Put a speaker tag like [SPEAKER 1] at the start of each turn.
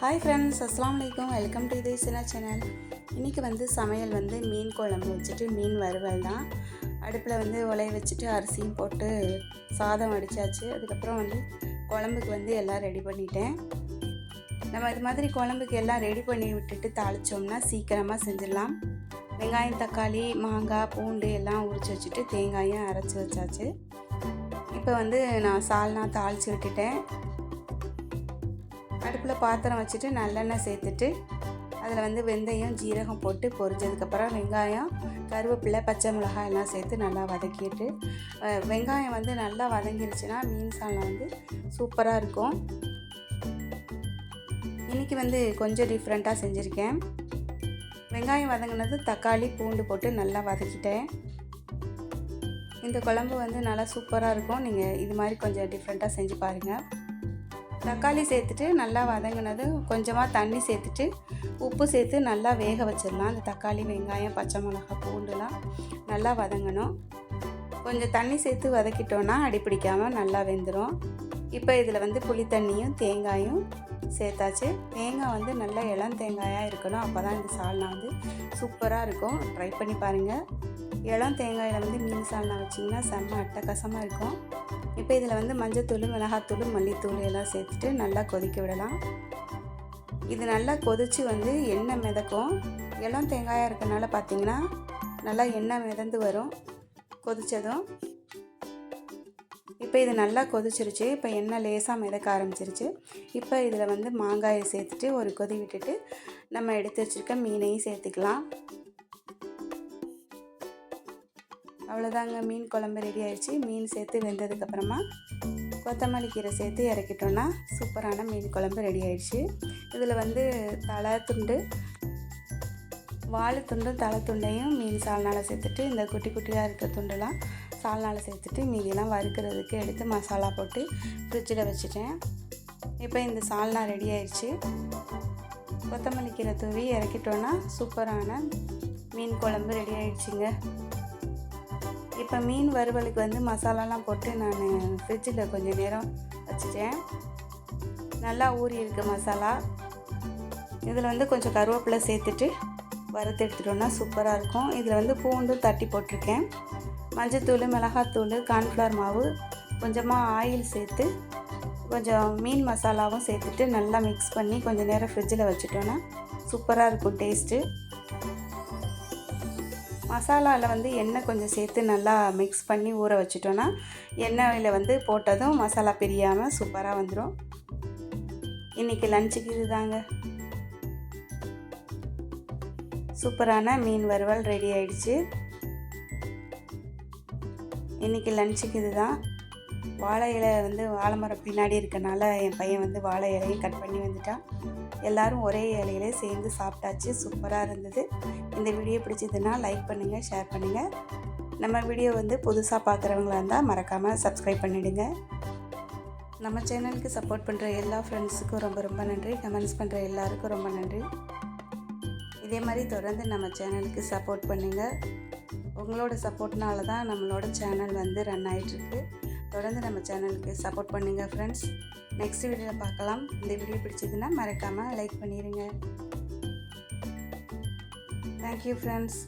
[SPEAKER 1] Hi friends அஸ்லாம் வலைக்கம் welcome to இதே சினா சேனல் இன்றைக்கி வந்து சமையல் வந்து மீன் குழம்பு வச்சுட்டு மீன் வறுவல் தான். அடுப்பில் வந்து உலைய வச்சுட்டு அரிசியும் போட்டு சாதம் வடித்தாச்சு அதுக்கப்புறம் வந்து குழம்புக்கு வந்து எல்லாம் ரெடி பண்ணிட்டேன். நம்ம இது மாதிரி குழம்புக்கு எல்லாம் ரெடி பண்ணி விட்டுட்டு தாளித்தோம்னா சீக்கிரமாக செஞ்சிடலாம். வெங்காயம் தக்காளி மாங்காய் பூண்டு எல்லாம் உரிச்சு வச்சுட்டு தேங்காயும் அரைச்சி வச்சாச்சு. இப்போ வந்து நான் சால்னா தாளித்து விட்டுட்டேன். அடுப்பில் பாத்திரம் வச்சுட்டு நல்லெண்ணெய் சேர்த்துட்டு அதில் வந்து வெந்தயம் ஜீரகம் போட்டு பொரிஞ்சதுக்கப்புறம் வெங்காயம் கருவேப்பிலை பச்சை மிளகாய் எல்லாம் சேர்த்து நல்லா வதக்கிட்டு வெங்காயம் வந்து நல்லா வதங்கிருச்சுன்னா மீன் சால்னா வந்து சூப்பராக இருக்கும். இன்றைக்கி வந்து கொஞ்சம் டிஃப்ரெண்ட்டாக செஞ்சுருக்கேன். வெங்காயம் வதங்கினது தக்காளி பூண்டு போட்டு நல்லா வதக்கிட்டேன். இந்த குழம்பு வந்து நல்லா சூப்பராக இருக்கும். நீங்கள் இது மாதிரி கொஞ்சம் டிஃப்ரெண்ட்டாக செஞ்சு பாருங்கள் தக்காளி சேர்த்துட்டு நல்லா வதங்கினது. கொஞ்சமாக தண்ணி சேர்த்துட்டு உப்பு சேர்த்து நல்லா வேக வச்சிடலாம். அந்த தக்காளி வெங்காயம் பச்சை மிளகாய் பூண்டுலாம் நல்லா வதங்கணும். கொஞ்சம் தண்ணி சேர்த்து வதக்கிட்டோன்னா அடி பிடிக்காமல் நல்லா வெந்துடும் இப்போ இதில் வந்து புளி தண்ணியும் தேங்காயும் சேர்த்தாச்சு. தேங்காய் வந்து நல்லா இளம் தேங்காயாக இருக்கணும். அப்போ தான் இந்த சால்னா வந்து சூப்பராக இருக்கும். ட்ரை பண்ணி பாருங்கள் இளம் தேங்காயில் வந்து மீன் சால்னா வச்சிங்கன்னா செம்ம அட்டகாசமாக இருக்கும். இப்போ இதில் வந்து மஞ்சத்தூள் மிளகாத்தூள் மல்லித்தூள் எல்லாம் சேர்த்துட்டு நல்லா கொதிக்க விடலாம். இது நல்லா கொதித்து வந்து எண்ணெய் மிதக்கும். இளம் தேங்காயாக இருக்கனால பார்த்தீங்கன்னா நல்லா எண்ணெய் மிதந்து வரும். கொதித்ததும் இப்போ இது நல்லா கொதிச்சிருச்சு. இப்போ எண்ணெய் லேசாக மிதக்க ஆரம்பிச்சிருச்சு. இப்போ இதில் வந்து மாங்காயை சேர்த்துட்டு ஒரு கொதி விட்டுட்டு நம்ம எடுத்து வச்சுருக்க மீனையும் சேர்த்துக்கலாம். அவ்வளோதாங்க. மீன் குழம்பு ரெடி ஆயிடுச்சு. மீன் சேர்த்து வெந்ததுக்கப்புறமா கொத்தமல்லி கீரை சேர்த்து இறக்கிட்டோன்னா சூப்பரான மீன் குழம்பு ரெடி ஆயிடுச்சு. இதில் வந்து தலை துண்டு வாழைத்துண்டும் தலை துண்டையும் மீன் சால்னால் சேர்த்துட்டு இந்த குட்டி குட்டியாக இருக்க துண்டெல்லாம் சால்னால் சேர்த்துட்டு மீதியெல்லாம் வறுக்கிறதுக்கு எடுத்து மசாலா போட்டு ஃப்ரிட்ஜில் வச்சுட்டேன். இப்போ இந்த சால்னா ரெடி ஆயிடுச்சு. கொத்தமல்லி கீரை தூவி இறக்கிட்டோன்னா சூப்பரான மீன் குழம்பு ரெடி ஆயிடுச்சுங்க. இப்போ மீன் வறுவலுக்கு வந்து மசாலாலாம் போட்டு நான் ஃப்ரிட்ஜில் கொஞ்சம் நேரம் வச்சுட்டேன். நல்லா ஊறி இருக்கு மசாலா. இதில் வந்து கொஞ்சம் கருவேப்பிலை சேர்த்துட்டு வறுத்து எடுத்துட்டோன்னா சூப்பராக இருக்கும். இதில் வந்து பூண்டும் தட்டி போட்டிருக்கேன். மஞ்சத்தூள் மிளகாத்தூள் கார்ன்ஃப்ளவர் மாவு கொஞ்சமாக ஆயில் சேர்த்து கொஞ்சம் மீன் மசாலாவும் சேர்த்துட்டு நல்லா மிக்ஸ் பண்ணி கொஞ்சம் நேரம் ஃப்ரிட்ஜில் வச்சுட்டோன்னா சூப்பராக இருக்கும் டேஸ்ட்டு மசாலாவில் வந்து எண்ணெய் கொஞ்சம் சேர்த்து நல்லா மிக்ஸ் பண்ணி ஊற வச்சிட்டோன்னா எண்ணெயில் வந்து போட்டதும் மசாலா பிரியாமல் சூப்பராக வந்துடும் இன்றைக்கி லஞ்சுக்கு இதுதாங்க. சூப்பரான மீன் வறுவல் ரெடி ஆயிடுச்சு. இன்றைக்கி லஞ்சுக்கு இதுதான். வாழை இலை வந்து வாழை மரம் பின்னாடி இருக்கனால என் பையன் வந்து வாழை இலையும் கட் பண்ணி வந்துட்டான். எல்லாரும் ஒரே இலையிலே சேர்ந்து சாப்பிட்டாச்சு. சூப்பராக இருந்தது. இந்த வீடியோ பிடிச்சதுன்னா லைக் பண்ணுங்கள் ஷேர் பண்ணுங்கள் நம்ம வீடியோ வந்து புதுசாக பார்க்குறவங்களா இருந்தால் மறக்காமல் சப்ஸ்கிரைப் பண்ணிவிடுங்க நம்ம சேனலுக்கு சப்போர்ட் பண்ணுற எல்லா ஃப்ரெண்ட்ஸுக்கும் ரொம்ப ரொம்ப நன்றி. கமெண்ட்ஸ் பண்ணுற எல்லாருக்கும் ரொம்ப நன்றி. இதே மாதிரி தொடர்ந்து நம்ம சேனலுக்கு சப்போர்ட் பண்ணுங்கள் உங்களோட சப்போர்ட்னால தான் நம்மளோட சேனல் வந்து ரன் ஆகிட்டுருக்கு தொடர்ந்து நம்ம சேனலுக்கு சப்போர்ட் பண்ணுங்கள் ஃப்ரெண்ட்ஸ் நெக்ஸ்ட் வீடியோவில் பார்க்கலாம். இந்த வீடியோ பிடிச்சதுன்னா மறக்காமல் லைக் பண்ணிடுங்க தேங்க்யூ ஃப்ரெண்ட்ஸ்